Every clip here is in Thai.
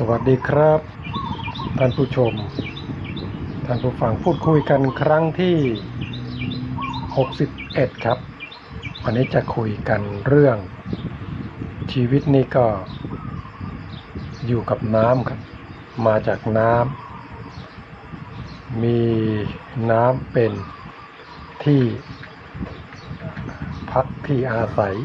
สวัสดีครับ ท่านผู้ชม ท่านผู้ฟังพูดคุยกันครั้งที่ 61 ครับ วันนี้จะคุยกันเรื่องชีวิตนี้ก็อยู่กับน้ำครับ มาจากน้ำมีน้ำเป็นที่พักที่อาศัย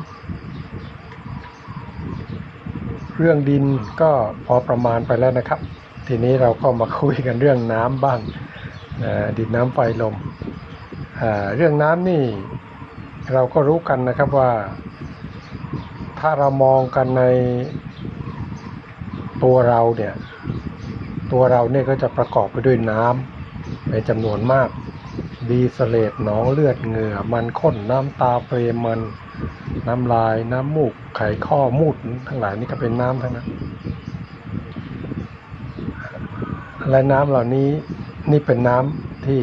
เรื่องดินก็พอประมาณไปแล้วนะครับ ทีนี้เราก็มาคุยกันเรื่องน้ำบ้างดินน้ำไฟลมเรื่องน้ำนี่เราก็รู้กันนะครับว่า ถ้าเรามองกันในตัวเราเนี่ยตัวเราเนี่ยก็จะประกอบไปด้วยน้ำเป็นจำนวนมาก ดีสเลตหนองเลือดเหงื่อมันข้นน้ำตาเปรมัน น้ำลาย น้ำมูก ไขข้อมูดทั้งหลายนี่ก็เป็นน้ำทั้งนั้น และน้ำเหล่านี้นี่เป็นน้ำที่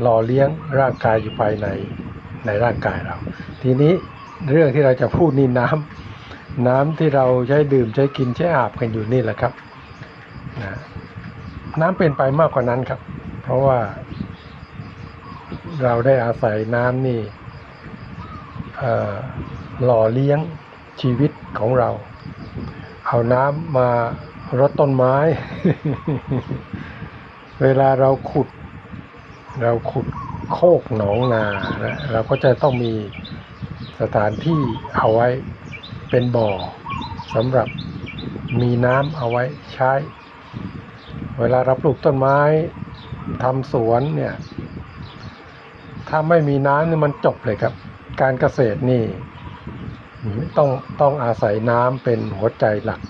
หล่อเลี้ยงร่างกายอยู่ภายในในร่างกายเรา ทีนี้เรื่องที่เราจะพูดนี่น้ำน้ำที่เราใช้ดื่มใช้กินใช้อาบกันอยู่นี่แหละครับนะน้ำเป็นไปมากกว่านั้นครับ เพราะว่า เราได้อาศัยน้ำนี่ หล่อเลี้ยงชีวิตของเรา เอาน้ำมารดต้นไม้ เวลาเราขุด เราขุดโคกหนองนานะเราก็จะต้องมีสถานที่เอาไว้เป็นบ่อสำหรับมีน้ำเอาไว้ใช้ เวลาเราปลูกต้นไม้ทำสวนเนี่ย ถ้าไม่มีน้ำนี่มันจบเลยครับ การเกษตรนี่ต้องต้องอาศัยน้ำเป็นหัวใจหลัก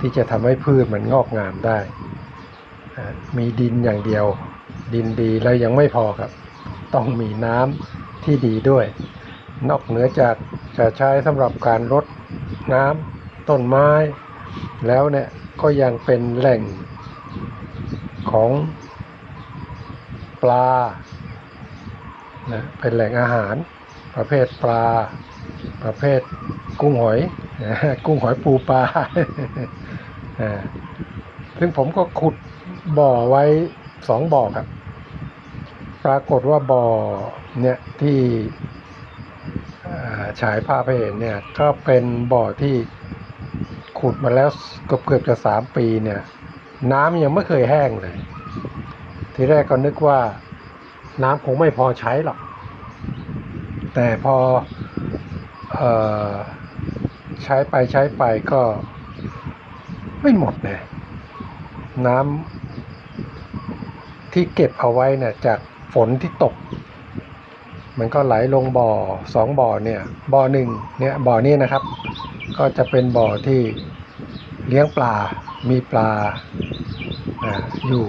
ที่จะทำให้พืชมันงอกงามได้ มีดินอย่างเดียว ดินดีแล้วยังไม่พอครับ ต้องมีน้ำที่ดีด้วย นอกเหนือจากจะใช้สำหรับการรดน้ำต้นไม้ แล้วเนี่ยก็ยังเป็นแหล่งของปลา นะเป็นแหล่งอาหาร ประเภทปลา ประเภทกุ้งหอยนะกุ้งหอยปูปลาซึ่งผมก็ขุดบ่อไว้สองบ่อครับ ปรากฏว่าบ่อเนี่ยที่ฉายภาพให้เห็นเนี่ยก็เป็นบ่อที่ขุดมาแล้วกือบเกือบจะสามปีเนี่ย น้ำยังไม่เคยแห้งเลย ทีแรกก็นึกว่า น้ำคงไม่พอใช้หรอก แต่พอออใช้ไปใช้ไปก็ไม่หมดเลยน้ำที่เก็บเอาไว้เนี่ยจากฝนที่ตก มันก็ไหลลงบ่อสองบ่อเนี่ยบ่อหนึ่งเนี่ยบ่อนี้นะครับ ก็จะเป็นบ่อที่เลี้ยงปลา มีปลาอ่าอยู่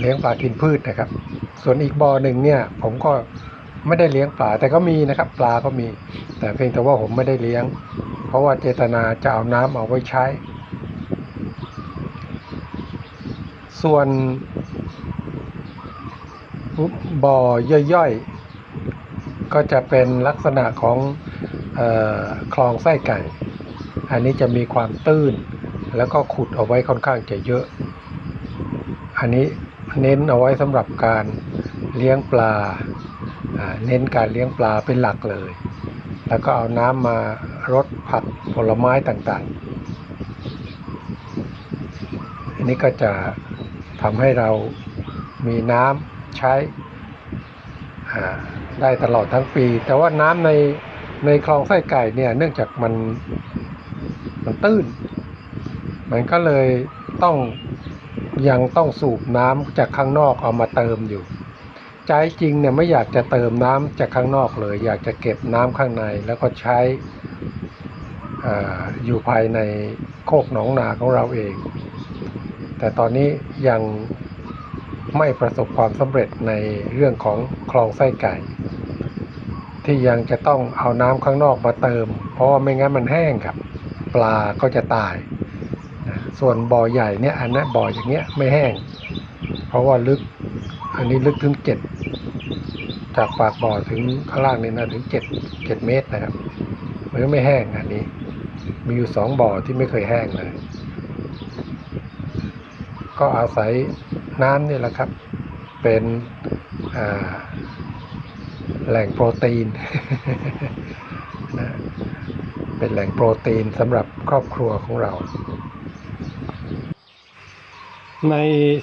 เลี้ยงปลากินพืชนะครับ ส่วนอีกบ่อหนึ่งเนี่ย ผมก็ไม่ได้เลี้ยงปลาแต่ก็มีนะครับ ปลาก็มี แต่เพียงแต่ว่าผมไม่ได้เลี้ยง เพราะว่าเจตนาจะเอาน้ำเอาไว้ใช้ ส่วนบ่อย่อยๆ ก็จะเป็นลักษณะของออคลองไส้ไก่ อันนี้จะมีความตื้น แล้วก็ขุดเอาไว้ค่อนข้างจะเยอะ อันนี้เน้นเอาไว้สำหรับการ เลี้ยงปลา เน้นการเลี้ยงปลาเป็นหลักเลย แล้วก็เอาน้ำมารดผักผลไม้ต่างๆ อันนี้ก็จะทำให้เรามีน้ำใช้ได้ตลอดทั้งปี แต่ว่าน้ำในในคลองไส้ไก่เนี่ยเนื่องจากมันมันตื้น มันก็เลยต้องยังต้องสูบน้ำจากข้างนอกเอามาเติมอยู่ ใจจริงเนี่ยไม่อยากจะเติมน้ำจากข้างนอกเลย อยากจะเก็บน้ำข้างในแล้วก็ใช้ออยู่ภายในโคกหนองนาของเราเอง แต่ตอนนี้ยังไม่ประสบความสำเร็จในเรื่องของคลองไส้ไก่ ที่ยังจะต้องเอาน้ำข้างนอกมาเติม เพราะว่าไม่งั้นมันแห้งครับ ปลาก็จะตาย ส่วนบ่อใหญ่เนี่ยอันนั้นบ่ออย่างเงี้ยไม่แห้ง เพราะว่าลึกอันนี้ลึกถึงเจ็ด จากปากบ่อถึงข้างล่างนี่นะถึงเจ็ดเจ็ดเมตรนะครับ มันก็ไม่แห้งอันนี้ มีอยู่สองบ่อที่ไม่เคยแห้งเลย ก็อาศัยน้ำนี่แหละครับ เป็นแหล่งโปรตีนนะเป็นแหล่งโปรตีนสำหรับครอบครัวของเรา ใน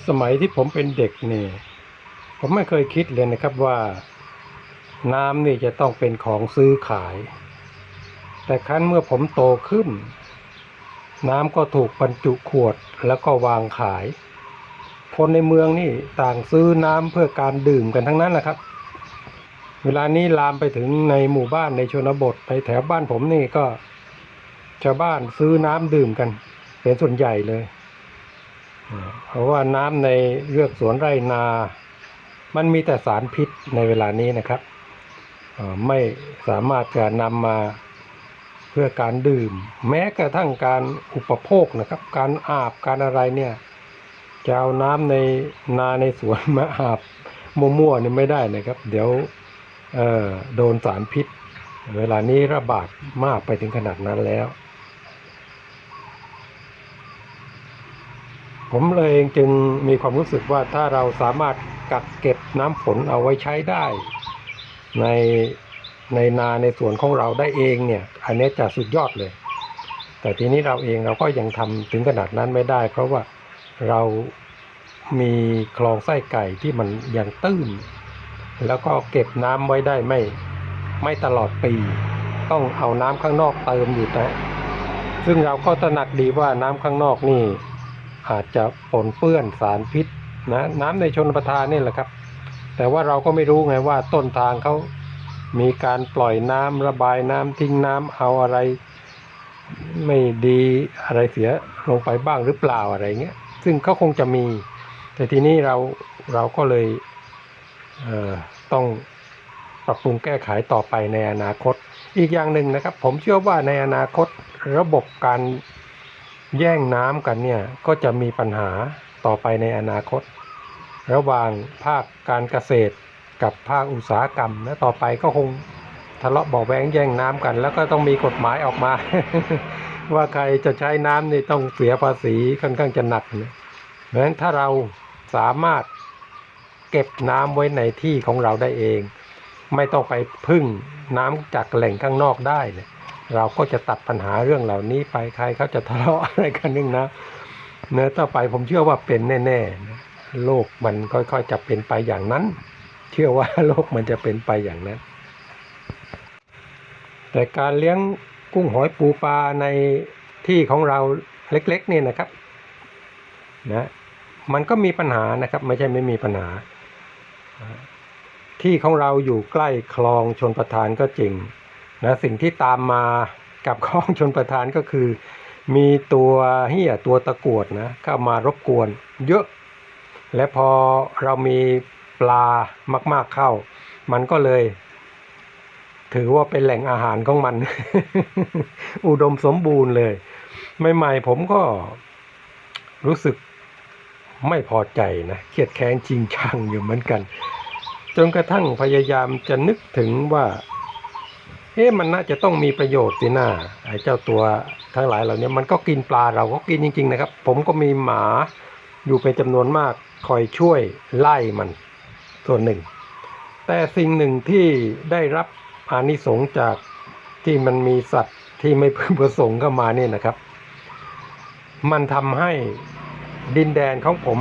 สมัยที่ผมเป็นเด็กนี่ผมไม่เคยคิดเลยนะครับว่า น้ำนี่จะต้องเป็นของซื้อขาย แต่ครั้นเมื่อผมโตขึ้น น้ำก็ถูกบรรจุขวดแล้วก็วางขาย คนในเมืองนี่ต่างซื้อน้ำเพื่อการดื่มกันทั้งนั้นแหละครับ เวลานี้ลามไปถึงในหมู่บ้านในชนบทในแถวบ้านผมนี่ก็ชาวบ้านซื้อน้ำดื่มกัน เป็นส่วนใหญ่เลย เพราะว่าน้ำในเรือกสวนไร่นา มันมีแต่สารพิษในเวลานี้นะครับ ไม่สามารถจะนำมาเพื่อการดื่ม แม้กระทั่งการอุปโภคนะครับ การอาบการอะไรเนี่ยจะเอาน้ำในนาในสวนมาอาบมั่วๆเนี่ยไม่ได้นะครับ เดี๋ยวโดนสารพิษ เวลานี้ระบาดมากไปถึงขนาดนั้นแล้ว ผมเลยจึงมีความรู้สึกว่าถ้าเราสามารถกักเก็บน้ำฝนเอาไว้ใช้ได้ ในในนาในสวนของเราได้เองเนี่ย อันนี้จะสุดยอดเลย แต่ทีนี้เราเองเราก็ยังทำถึงขนาดนั้นไม่ได้ เพราะว่าเรามีคลองไส้ไก่ที่มันยังตื้น แล้วก็เก็บน้ำไว้ได้ไม่ไม่ตลอดปี ต้องเอาน้ำข้างนอกเติมอยู่นะซึ่งเราก็ตระหนักดีว่าน้ำข้างนอกนี่อาจจะปนเปื้อนสารพิษนะน้ำในชนประทานนี่แหละครับ แต่ว่าเราก็ไม่รู้ไงว่าต้นทางเขามีการปล่อยน้ำระบายน้ำทิ้งน้ำเอาอะไร ไม่ดีอะไรเสียลงไปบ้างหรือเปล่าอะไรเงี้ย ซึ่งเขาคงจะมี แต่ทีนี้เราเราก็เลยเออต้องปรับปรุงแก้ไขต่อไปในอนาคต อีกอย่างหนึ่งนะครับ ผมเชื่อว่าในอนาคตระบบการแย่งน้ำกันเนี่ยก็จะมีปัญหาต่อไปในอนาคต ระหว่างภาคการเกษตรกับภาคอุตสาหกรรมและต่อไปก็คงทะเลาะบาะแวงแย่งน้ำกัน แล้วก็ต้องมีกฎหมายออกมา ว่าใครจะใช้น้ำนี่ต้องเสียภาษีค่อนข้างจะหนักนะเพราะฉะนั้นถ้าเราสามารถเก็บน้ำไว้ในที่ของเราได้เอง ไม่ต้องไปพึ่งน้ำจากแหล่งข้างนอกได้เนี่ยเราก็จะตัดปัญหาเรื่องเหล่านี้ไปใครเขาจะทะเลาะอะไรกันนึงนะเนื้อต่อไปผมเชื่อว่าเป็นแน่ๆนะ โลกมันค่อยๆจะเป็นไปอย่างนั้น เชื่อว่าโลกมันจะเป็นไปอย่างนั้น แต่การเลี้ยงกุ้งหอยปูปลาในที่ของเราเล็กๆเนี่ยนะครับนะมันก็มีปัญหานะครับไม่ใช่ไม่มีปัญหา ที่ของเราอยู่ใกล้คลองชนประทานก็จริงนะสิ่งที่ตามมากับคลองชนประทานก็คือ มีตัวเหี้ยตัวตะกวดนะเข้ามารบกวน เยอะ และพอเรามีปลามาก ๆเข้า มันก็เลย ถือว่าเป็นแหล่งอาหารของมัน อุดมสมบูรณ์เลย ใหม่ๆผมก็รู้สึกไม่พอใจนะเครียดแค้นจริงชังอยู่เหมือนกัน จนกระทั่งพยายามจะนึกถึงว่าเอ๊ะมันน่าจะต้องมีประโยชน์สินะไอ้เจ้าตัวทั้งหลายเหล่านี้มันก็กินปลาเราก็กินจริง ๆ นะครับ ผมก็มีหมาอยู่เป็นจำนวนมาก คอยช่วยไล่มันส่วนหนึ่ง แต่สิ่งหนึ่งที่ได้รับอานิสงส์จากที่มันมีสัตว์ที่ไม่พึงประสงค์เข้ามาเนี่ยนะครับ มันทำให้ดินแดนของผม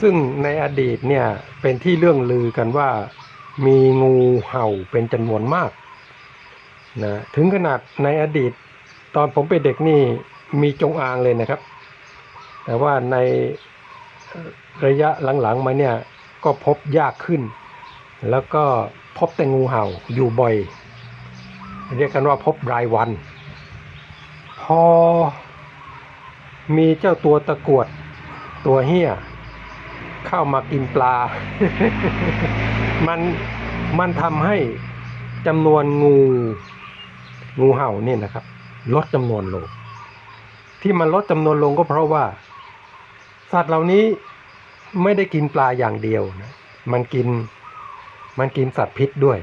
ซึ่งในอดีตเนี่ยเป็นที่เรื่องลือกันว่ามีงูเห่าเป็นจำนวนมากนะถึงขนาดในอดีต ตอนผมเป็นเด็กนี่มีจงอางเลยนะครับ แต่ว่าใน ระยะหลังๆมาเนี่ยก็พบยากขึ้น แล้วก็พบแต่งูเห่าอยู่บ่อย เรียกกันว่าพบรายวัน พอมีเจ้าตัวตะกรวดตัวเหี้ยเข้ามากินปลา มันมันทำให้จำนวนงูงูเห่าเนี่ยนะครับ ลดจำนวนลง ที่มันลดจำนวนลงก็เพราะว่า สัตว์เหล่านี้ไม่ได้กินปลาอย่างเดียวนะมันกินมันกินสัตว์พิษด้วย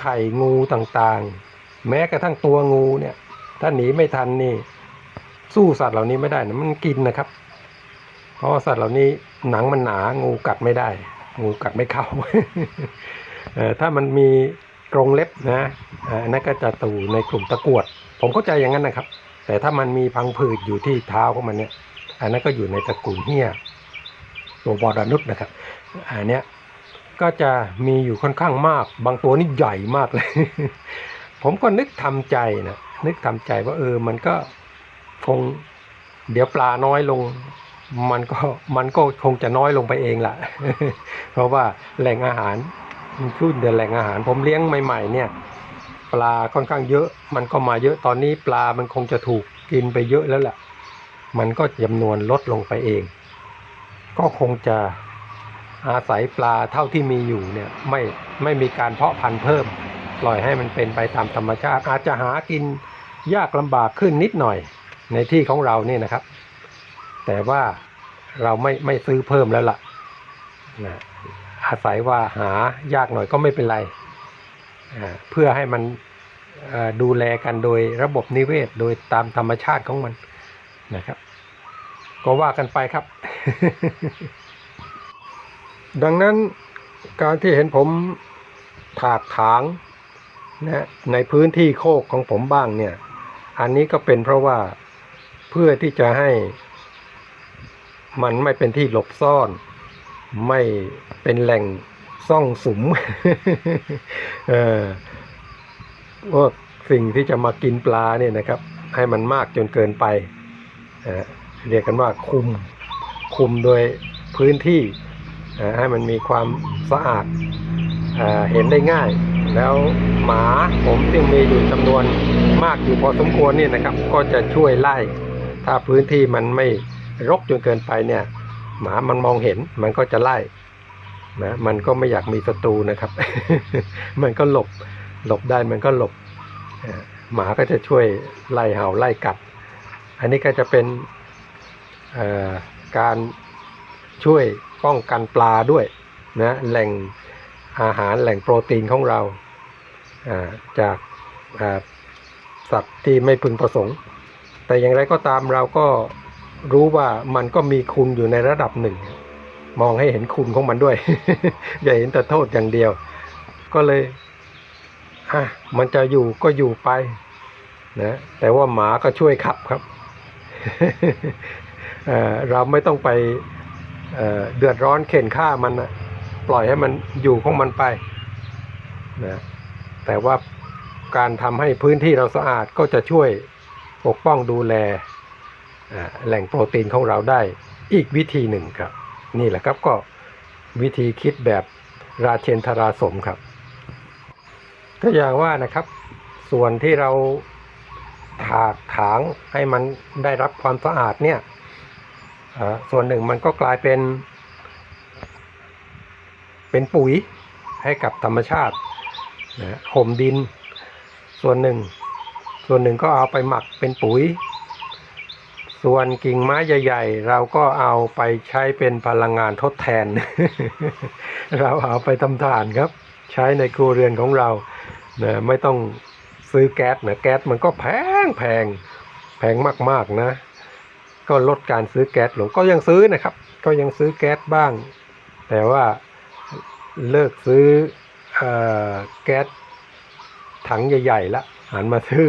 ไข่งูต่างๆ แม้กระทั่งตัวงูเนี่ย ถ้าหนีไม่ทันนี่สู้สัตว์เหล่านี้ไม่ได้นะมันกินนะครับ เพราะสัตว์เหล่านี้หนังมันหนางูกัดไม่ได้ งูกัดไม่เข้าถ้ามันมีกรงเล็บนะอันนั้นก็จะตูในกลุ่มตะกวด ผมเข้าใจอย่างนั้นนะครับ แต่ถ้ามันมีพังผืดอยู่ที่เท้าของมันเนี่ย อันนั้นก็อยู่ในตระกูลเฮียตัวบอดานุษนะครับ อันเนี้ยก็จะมีอยู่ค่อนข้างมาก บางตัวนี่ใหญ่มากเลย ผมก็นึกทำใจนะนึกทำใจว่าเออมันก็คงเดี๋ยวปลาน้อยลง มันก็มันก็คงจะน้อยลงไปเองล่ะ เพราะว่าแหล่งอาหารมันขึ้นเดือนแหล่งอาหาร ผมเลี้ยงใหม่ ๆ เนี่ย ปลาค่อนข้างเยอะ มันก็มาเยอะตอนนี้ปลามันคงจะถูกกินไปเยอะแล้วแหละ มันก็จำนวนลดลงไปเอง ก็คงจะอาศัยปลาเท่าที่มีอยู่เนี่ยไม่ไม่มีการเพาะพันธุ์เพิ่ม ปล่อยให้มันเป็นไปตามธรรมชาติ อาจจะหากินยากลำบากขึ้นนิดหน่อยในที่ของเราเนี่ยนะครับ แต่ว่าเราไม่ไม่ซื้อเพิ่มแล้วล่ะนะอาศัยว่าหายากหน่อยก็ไม่เป็นไร เพื่อให้มันดูแลกันโดยระบบนิเวศ โดยตามธรรมชาติของมันนะครับ ก็ว่ากันไปครับ ดังนั้นการที่เห็นผมถากถางนะในพื้นที่โคกของผมบ้างเนี่ย อันนี้ก็เป็นเพราะว่าเพื่อที่จะให้ มันไม่เป็นที่หลบซ่อน ไม่เป็นแหล่งซ่องสุมเออพวกสิ่งที่จะมากินปลาเนี่ยนะครับ ให้มันมากจนเกินไปอ่อ เรียกกันว่าคุมคุมโดยพื้นที่ให้มันมีความสะอาดเห็นได้ง่าย แล้วหมาผมซึ่งมีอยู่จำนวนมากอยู่พอสมควรเนี่ยนะครับ ก็จะช่วยไล่ ถ้าพื้นที่มันไม่รกจนเกินไปเนี่ย หมามันมองเห็นมันก็จะไล่นะมันก็ไม่อยากมีศัตรูนะครับ มันก็หลบหลบได้มันก็หลบหมาก็จะช่วยไล่เห่าไล่กัด อันนี้ก็จะเป็น การช่วยป้องกันปลาด้วยนะแหล่งอาหารแหล่งโปรตีนของเราจากสัตว์ที่ไม่พึงประสงค์ แต่อย่างไรก็ตามเราก็รู้ว่ามันก็มีคุณอยู่ในระดับหนึ่ง มองให้เห็นคุณของมันด้วย อย่าเห็นแต่โทษอย่างเดียว ก็เลยอะมันจะอยู่ก็อยู่ไปนะแต่ว่าหมาก็ช่วยขับครับ เเราไม่ต้องไปเเดือดร้อนเข็นฆ่ามันนะปล่อยให้มันอยู่ของมันไปนะแต่ว่าการทำให้พื้นที่เราสะอาดก็จะช่วยปกป้องดูแลแหล่งโปรตีนของเราได้อีกวิธีหนึ่งครับ นี่แหละครับก็วิธีคิดแบบราเชนทราสมครับก็อย่างว่านะครับ ส่วนที่เราถากถางให้มันได้รับความสะอาดเนี่ย ส่วนหนึ่งมันก็กลายเป็น เป็นปุ๋ยให้กับธรรมชาตินะห่มดิน ส่วนหนึ่ง ส่วนหนึ่งก็เอาไปหมักเป็นปุ๋ย ส่วนกิ่งไม้ใหญ่ ๆ เราก็เอาไปใช้เป็นพลังงานทดแทน เราเอาไปทำถ่านครับ ใช้ในครัวเรือนของเรานะไม่ต้องซื้อแก๊สนะแก๊สมันก็แพงแพงแพงมากๆนะ ก็ลดการซื้อแก๊สลงก็ยังซื้อนะครับ ก็ยังซื้อแก๊สบ้าง แต่ว่าเลิกซื้ออแก๊สถังใหญ่ๆละหันมาซื้อ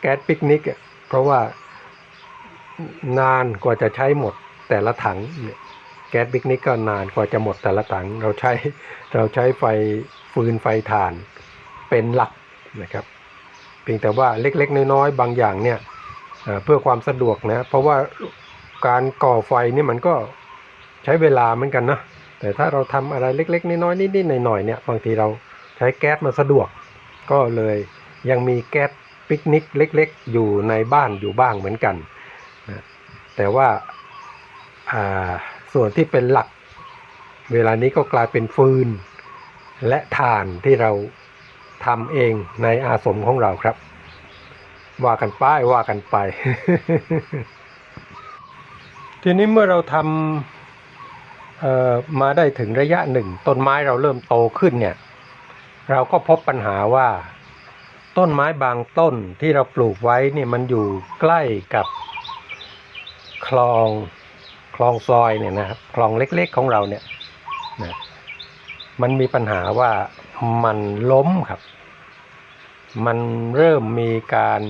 แก๊สปิกนิกอะเพราะว่านานกว่าจะใช้หมดแต่ละถังแก๊สปิกนิกก็นานกว่าจะหมดแต่ละถัง เราใช้เราใช้ไฟฟืนไฟถ่านเป็นหลักนะครับ เพียงแต่ว่าเล็กๆ น้อยๆ บางอย่างเนี่ยเพื่อความสะดวกนะ เพราะว่า การก่อไฟนี่มันก็ใช้เวลาเหมือนกันนะ แต่ถ้าเราทำอะไรเล็ก ๆ น้อยๆนิดๆหน่อยๆเนี่ยบางทีเราใช้แก๊สมาสะดวก ก็เลยยังมีแก๊สปิกนิกเล็ก ๆ อยู่ในบ้านอยู่บ้างเหมือนกันนะแต่ว่าอ่าส่วนที่เป็นหลัก เวลานี้ก็กลายเป็นฟืน และถ่านที่เราทำเองในอาสมของเราครับ ว่ากันไปว่ากันไป ทีนี้เมื่อเราทำมาได้ถึงระยะหนึ่ง ต้นไม้เราเริ่มโตขึ้นเนี่ย เราก็พบปัญหาว่า ต้นไม้บางต้นที่เราปลูกไว้นี่มันอยู่ใกล้กับคลองคลองซอยเนี่ยนะครับคลองเล็กๆของเราเนี่ยนะมันมีปัญหาว่ามันล้มครับ มันเริ่มมีการ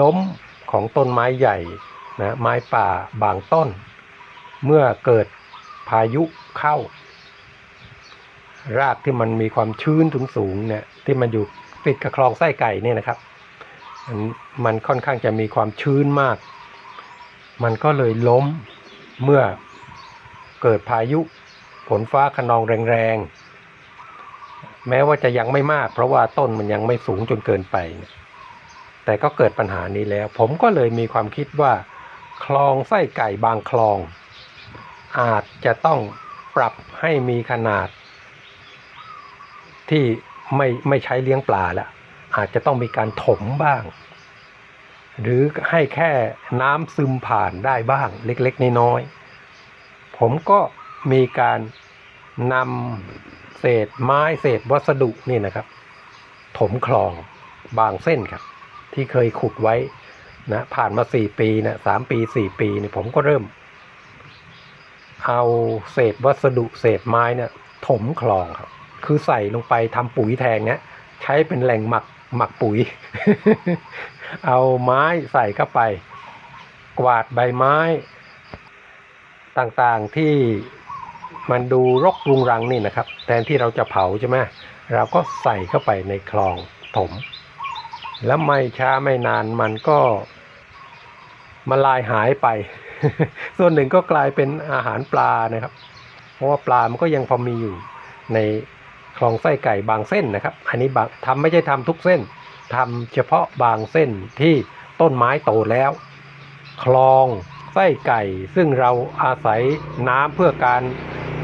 ล้มของต้นไม้ใหญ่ นะไม้ป่าบางต้น เมื่อเกิดพายุเข้า รากที่มันมีความชื้นถึงสูงเนี่ยที่มันอยู่ติดกับคลองไส้ไก่เนี่ยนะครับมันค่อนข้างจะมีความชื้นมาก มันก็เลยล้มเมื่อเกิดพายุฝนฟ้าขนองแรงๆ แม้ว่าจะยังไม่มาก เพราะว่าต้นมันยังไม่สูงจนเกินไป แต่ก็เกิดปัญหานี้แล้ว ผมก็เลยมีความคิดว่า คลองไส้ไก่บางคลอง อาจจะต้องปรับให้มีขนาด ที่ไม่ไม่ใช้เลี้ยงปลาแล้วอาจจะต้องมีการถมบ้าง หรือให้แค่น้ำซึมผ่านได้บ้างเล็กๆน้อยๆผมก็มีการนำเศษไม้เศษวัสดุนี่นะครับ ถมคลองบางเส้นครับ ที่เคยขุดไว้ นะผ่านมาสี่ปีนะสามปีสี่ปีเนี่ยผมก็เริ่ม เอาเศษวัสดุเศษไม้เนี่ยถมคลองครับ คือใส่ลงไปทำปุ๋ยแทนเนี่ยใช้เป็นแหล่งหมักหมักปุ๋ย เอาไม้ใส่เข้าไป กวาดใบไม้ต่างๆที่มันดูรกรุงรังนี่นะครับ แทนที่เราจะเผาใช่ไหมเราก็ใส่เข้าไปในคลองถม แล้วไม่ช้าไม่นานมันก็ มาลายหายไป ส่วนหนึ่งก็กลายเป็นอาหารปลานะครับ เพราะว่าปลามันก็ยังพอมีอยู่ในคลองไส้ไก่บางเส้นนะครับ อันนี้บางทำไม่ใช่ทำทุกเส้นทำเฉพาะบางเส้นที่ต้นไม้โตแล้ว คลองไส้ไก่ ซึ่งเราอาศัยน้ำเพื่อการ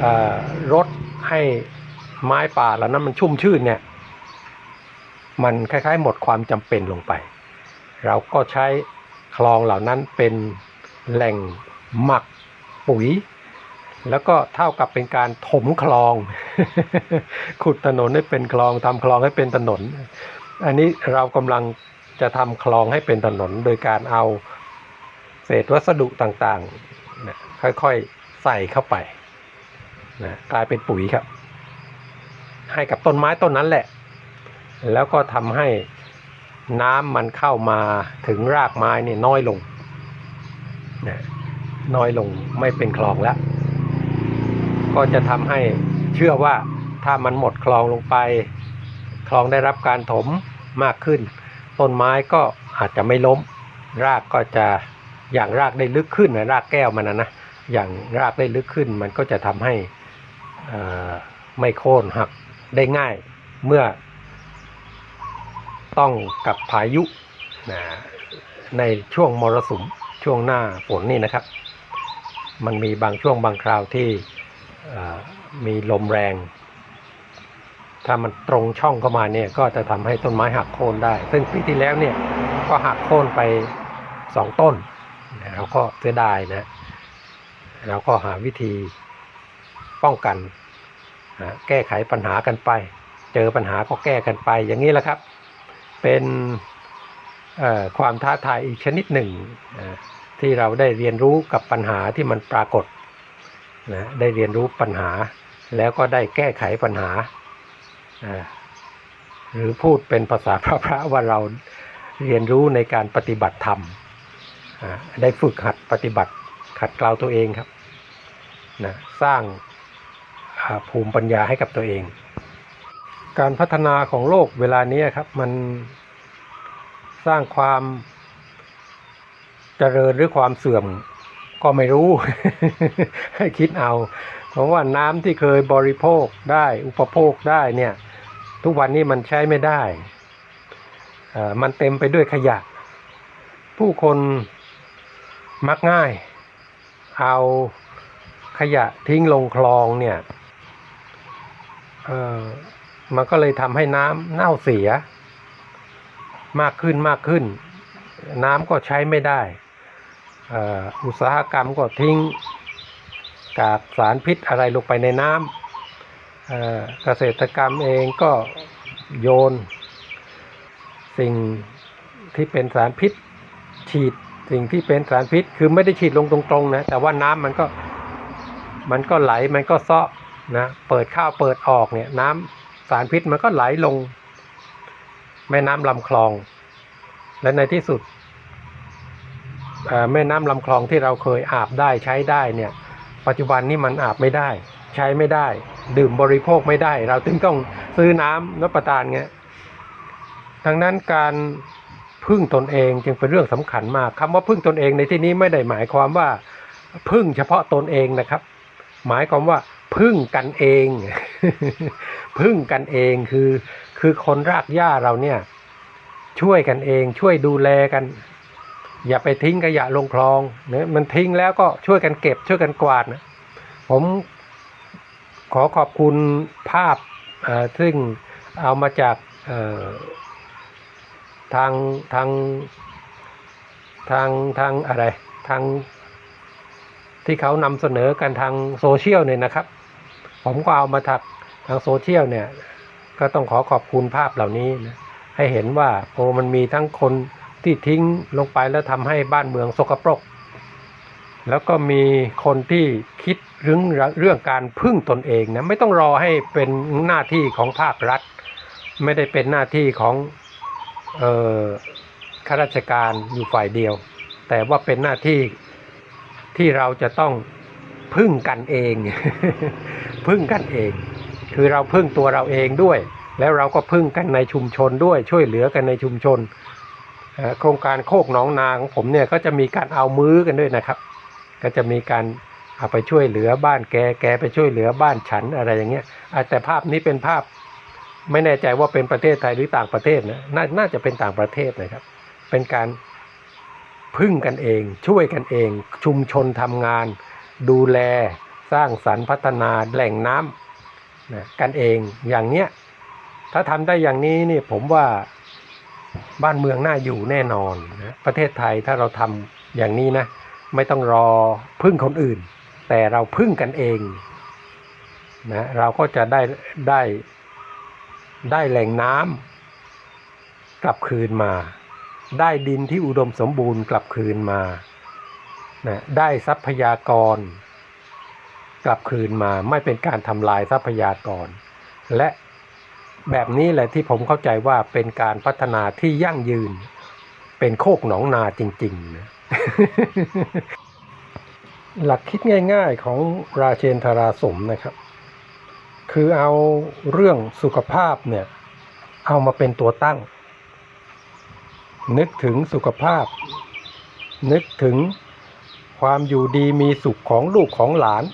เอ่อรดให้ไม้ป่าเหล่านั้นมันชุ่มชื่นเนี่ย มันคล้ายๆ หมดความจำเป็นลงไป เราก็ใช้ คลองเหล่านั้นเป็นแหล่งหมักปุ๋ย แล้วก็เท่ากับเป็นการถมคลอง ขุดถนนให้เป็นคลองทำคลองให้เป็นถนน อันนี้เรากำลังจะทำคลองให้เป็นถนน โดยการเอาเศษวัสดุต่างๆนะค่อยๆใส่เข้าไปนะกลายเป็นปุ๋ยครับ ให้กับต้นไม้ต้นนั้นแหละ แล้วก็ทำให้ น้ำมันเข้ามาถึงรากไม้เนี่ยน้อยลงนะน้อยลงไม่เป็นคลองแล้ว ก็จะทำให้เชื่อว่าถ้ามันหมดคลองลงไป คลองได้รับการถมมากขึ้น ต้นไม้ก็อาจจะไม่ล้ม รากก็จะอย่างรากได้ลึกขึ้นนะรากแก้วมันนะนะอย่างรากได้ลึกขึ้น มันก็จะทำให้ไม่โค่นหักได้ง่ายเมื่อ ต้องกับพายุนะในช่วงมรสุมช่วงหน้าฝนนี่นะครับ มันมีบางช่วงบางคราวที่มีลมแรง ถ้ามันตรงช่องเข้ามาเนี่ยก็จะทำให้ต้นไม้หักโค่นได้ ซึ่งปีที่แล้วเนี่ยก็หักโค่นไปสองต้นเราก็เสียดายนะเราก็หาวิธีป้องกัน แก้ไขปัญหากันไป เจอปัญหาก็แก้กันไปอย่างนี้แหละครับ เป็นความท้าทายอีกชนิดหนึ่งที่เราได้เรียนรู้กับปัญหาที่มันปรากฏนะได้เรียนรู้ปัญหา แล้วก็ได้แก้ไขปัญหา หรือพูดเป็นภาษาพระพระว่าเราเรียนรู้ในการปฏิบัติธรรมได้ฝึกหัดปฏิบัติขัดเกลาตัวเองครับนะสร้างภูมิปัญญาให้กับตัวเอง การพัฒนาของโลกเวลานี้ครับ มันสร้างความเจริญหรือความเสื่อมก็ไม่รู้ ให้คิดเอา เพราะว่าน้ำที่เคยบริโภคได้อุปโภคได้เนี่ย ทุกวันนี้มันใช้ไม่ได้มันเต็มไปด้วยขยะ ผู้คนมักง่าย เอาขยะทิ้งลงคลองเนี่ย มันก็เลยทำให้น้ำเน่าเสีย มากขึ้นมากขึ้น น้ำก็ใช้ไม่ได้อุตสาหกรรมก็ทิ้งกากสารพิษอะไรลงไปในน้ำเอ่อเกษตรกรรมเองก็โยน สิ่งที่เป็นสารพิษฉีดสิ่งที่เป็นสารพิษคือไม่ได้ฉีดลงตรงๆนะแต่ว่าน้ำมันก็มันก็ไหลมันก็เซาะนะเปิดข้าวเปิดออกเนี่ยน้ำ สารพิษมันก็ไหลลง แม่น้ำลำคลอง และในที่สุดแม่น้ำลำคลองที่เราเคยอาบได้ใช้ได้เนี่ย ปัจจุบันนี้มันอาบไม่ได้ ใช้ไม่ได้ ดื่มบริโภคไม่ได้ เราจึงต้องซื้อน้ำรับประทานเงี้ยดังนั้นการพึ่งตนเองจึงเป็นเรื่องสำคัญมากคำว่าพึ่งตนเองในที่นี้ไม่ได้หมายความว่า พึ่งเฉพาะตนเองนะครับ หมายความว่า พึ่งกันเอง พึ่งกันเองคือ คือคนรากหญ้าเราเนี่ย ช่วยกันเอง ช่วยดูแลกัน อย่าไปทิ้งขยะลงคลองเนี่ยมันทิ้งแล้วก็ช่วยกันเก็บ ช่วยกันกวาดนะผมขอขอบคุณภาพซึ่งเอามาจากทางทางทางทางอะไรทางที่เขานำเสนอกันทางโซเชียลเนี่ยนะครับ ผมก็เอามาถักทางโซเชียลเนี่ย ก็ต้องขอขอบคุณภาพเหล่านี้นะให้เห็นว่าโอ้มันมีทั้งคนที่ทิ้งลงไปแล้วทำให้บ้านเมืองสกปรก แล้วก็มีคนที่คิดเรื่องเรื่องการพึ่งตนเองนะไม่ต้องรอให้เป็นหน้าที่ของภาครัฐ ไม่ได้เป็นหน้าที่ของเอ่อข้าราชการอยู่ฝ่ายเดียว แต่ว่าเป็นหน้าที่ที่เราจะต้อง พึ่งกันเอง พึ่งกันเอง คือเราพึ่งตัวเราเองด้วย แล้วเราก็พึ่งกันในชุมชนด้วยช่วยเหลือกันในชุมชน โครงการโคกหนองนาของผมเนี่ยก็จะมีการเอามือกันด้วยนะครับ ก็จะมีการเอาไปช่วยเหลือบ้านแกแกไปช่วยเหลือบ้านฉันอะไรอย่างเงี้ยอะแต่ภาพนี้เป็นภาพไม่แน่ใจว่าเป็นประเทศไทยหรือต่างประเทศนะนน่าจะเป็นต่างประเทศนะครับ เป็นการพึ่งกันเอง ช่วยกันเอง ชุมชนทำงาน ดูแลสร้างสรรค์พัฒนาแหล่งน้ำนะกันเองอย่างเนี้ยถ้าทำได้อย่างนี้นี่ผมว่าบ้านเมืองน่าอยู่แน่นอนนะประเทศไทยถ้าเราทำอย่างนี้นะไม่ต้องรอพึ่งคนอื่น แต่เราพึ่งกันเองนะเราก็จะได้ได้ได้แหล่งน้ำกลับคืนมา ได้ดินที่อุดมสมบูรณ์กลับคืนมา นะได้ทรัพยากร กลับคืนมาไม่เป็นการทำลายทรัพยากร และแบบนี้แหละที่ผมเข้าใจว่าเป็นการพัฒนาที่ยั่งยืน เป็นโคกหนองนาจริงๆนะหลักคิดง่าย ๆของราเชนทราสมนะครับ คือเอาเรื่องสุขภาพเนี่ย เอามาเป็นตัวตั้ง นึกถึงสุขภาพ นึกถึง ความอยู่ดีมีสุขของลูกของหลาน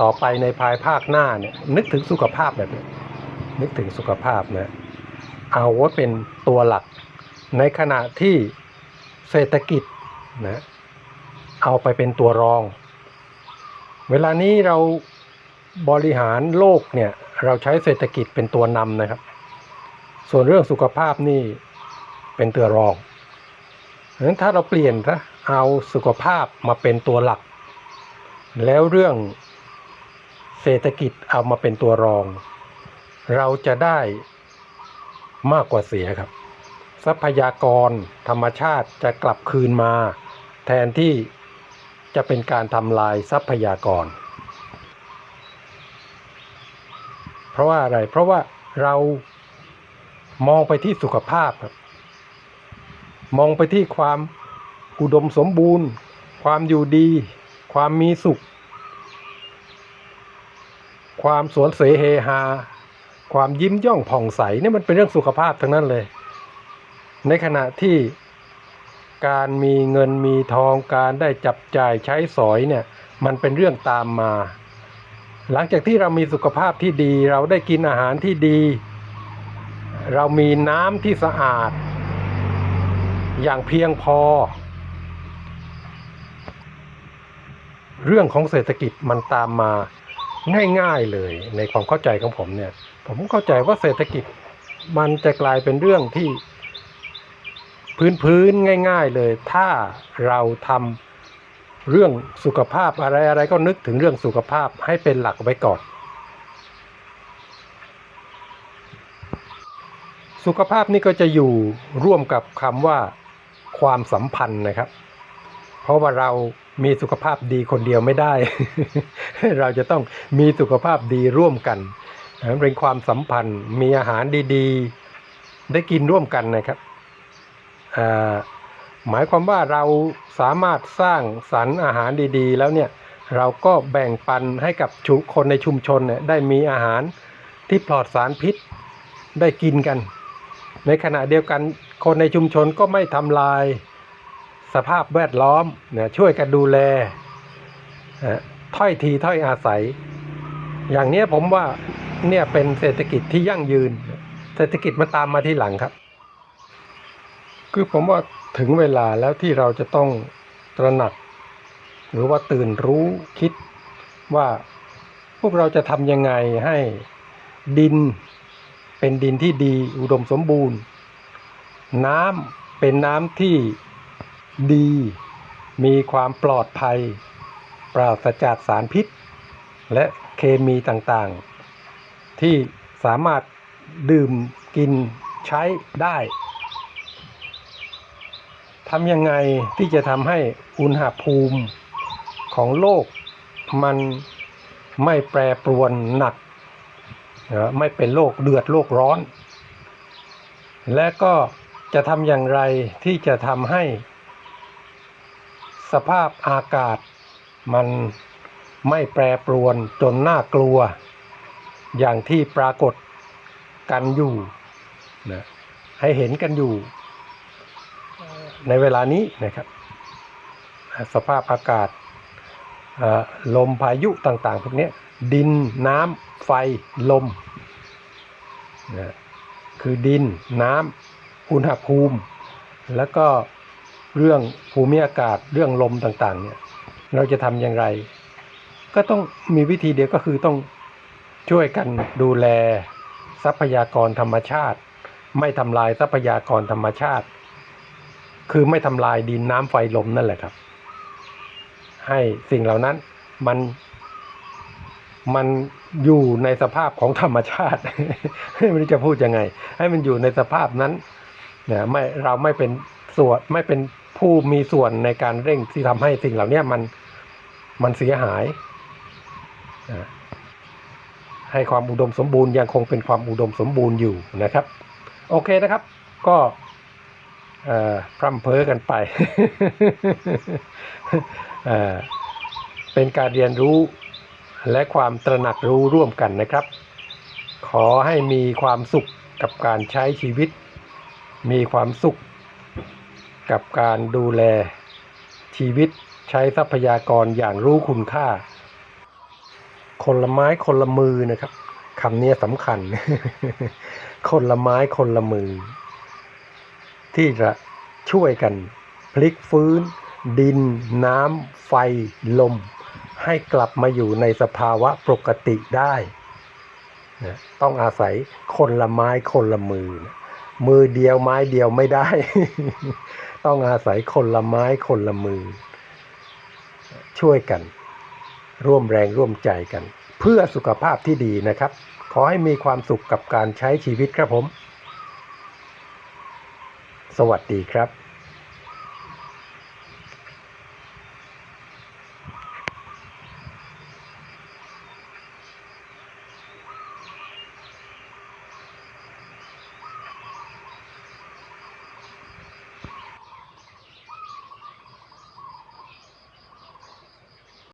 ต่อไปในภายภาคหน้าเนี่ยนึกถึงสุขภาพแบบนี้นึกถึงสุขภาพนะเอาไว้เป็นตัวหลัก ในขณะที่เศรษฐกิจนะเอาไปเป็นตัวรอง เวลานี้เราบริหารโลกเนี่ยเราใช้เศรษฐกิจเป็นตัวนำนะครับ ส่วนเรื่องสุขภาพนี่เป็นตัวรองเพราะฉะนั้นถ้าเราเปลี่ยนซะ เอาสุขภาพมาเป็นตัวหลัก แล้วเรื่องเศรษฐกิจเอามาเป็นตัวรอง เราจะได้มากกว่าเสียครับ ทรัพยากรธรรมชาติจะกลับคืนมา แทนที่จะเป็นการทำลายทรัพยากร เพราะว่าอะไร เพราะว่าเรามองไปที่สุขภาพครับ มองไปที่ความ อุดมสมบูรณ์ ความอยู่ดี ความมีสุข ความสวนเสเฮฮา ความยิ้มย่องผ่องใสเนี่ยมันเป็นเรื่องสุขภาพทั้งนั้นเลย ในขณะที่การมีเงินมีทองการได้จับจ่ายใช้สอยเนี่ยมันเป็นเรื่องตามมา หลังจากที่เรามีสุขภาพที่ดี เราได้กินอาหารที่ดี เรามีน้ำที่สะอาด อย่างเพียงพอ เรื่องของเศรษฐกิจมันตามมาง่ายๆเลยในความเข้าใจของผมเนี่ย ผมเข้าใจว่าเศรษฐกิจมันจะกลายเป็นเรื่องที่ พื้นๆง่าย ๆเลย ถ้าเราทำเรื่องสุขภาพอะไรอะไรก็นึกถึงเรื่องสุขภาพให้เป็นหลักไว้ก่อน สุขภาพนี่ก็จะอยู่ร่วมกับคำว่าความสัมพันธ์นะครับ เพราะว่าเรา มีสุขภาพดีคนเดียวไม่ได้ เราจะต้องมีสุขภาพดีร่วมกันเป็นความสัมพันธ์มีอาหารดีๆ ได้กินร่วมกันนะครับหมายความว่าเราสามารถสร้างสรรค์อาหารดีๆ แล้วเนี่ยเราก็แบ่งปันให้กับชุคนในชุมชนเนี่ยได้มีอาหารที่ปลอดสารพิษได้กินกัน ในขณะเดียวกันคนในชุมชนก็ไม่ทำลาย สภาพแวดล้อมนะช่วยกันดูแลนะถ้อยทีถ้อยอาศัย อย่างนี้ผมว่าเนี่ยเป็นเศรษฐกิจที่ยั่งยืน เศรษฐกิจมันตามมาที่หลังครับ คือผมว่าถึงเวลาแล้วที่เราจะต้องตระหนัก หรือว่าตื่นรู้คิดว่าพวกเราจะทำยังไงให้ดินเป็นดินที่ดีอุดมสมบูรณ์ น้ำเป็นน้ำที่ ดี มีความปลอดภัย ปราศจากสารพิษ และเคมีต่างๆ ที่สามารถดื่มกินใช้ได้ทำยังไงที่จะทำให้อุณหภูมิของโลกมันไม่แปรปรวนหนักนะไม่เป็นโรคเดือดโรคร้อน และก็จะทำอย่างไรที่จะทำให้ สภาพอากาศ มันไม่แปรปรวนจนน่ากลัว อย่างที่ปรากฏกันอยู่นะให้เห็นกันอยู่ ในเวลานี้นะครับ สภาพอากาศลมพายุต่างๆพวกนี้ดินน้ำไฟลมนะคือดินน้ำอุณหภูมิ แล้วก็ เรื่องภูมิอากาศเรื่องลมต่างๆ เนี่ย เราจะทำอย่างไร ก็ต้องมีวิธีเดียวก็คือต้องช่วยกันดูแลทรัพยากรธรรมชาติ ไม่ทำลายทรัพยากรธรรมชาติ คือไม่ทำลายดินน้ำไฟลมนั่นแหละครับ ให้สิ่งเหล่านั้นมันมันอยู่ในสภาพของธรรมชาติไม่รู้จะพูดยังไง ให้มันอยู่ในสภาพนั้นเนี่ยไม่เราไม่เป็นส่วนไม่เป็น ผู้มีส่วนในการเร่งที่ทำให้สิ่งเหล่านี้มันมันเสียหาย ให้ความอุดมสมบูรณ์ยังคงเป็นความอุดมสมบูรณ์อยู่นะครับ โอเคนะครับ ก็พร่ำเพ้อกันไปเอ่อเป็นการเรียนรู้และความตระหนักรู้ร่วมกันนะครับ ขอให้มีความสุขกับการใช้ชีวิต มีความสุข กับการดูแลชีวิตใช้ทรัพยากรอย่างรู้คุณค่า คนละไม้คนละมือนะครับคำนี้สำคัญ คนละไม้คนละมือ ที่จะช่วยกันพลิกฟื้น ดิน น้ำ ไฟ ลม ให้กลับมาอยู่ในสภาวะปกติได้นะต้องอาศัยคนละไม้คนละมือนะมือเดียวไม้เดียวไม่ได้ ต้องอาศัยคนละไม้คนละมือ ช่วยกัน ร่วมแรงร่วมใจกัน เพื่อสุขภาพที่ดีนะครับ ขอให้มีความสุขกับการใช้ชีวิตครับผม สวัสดีครับ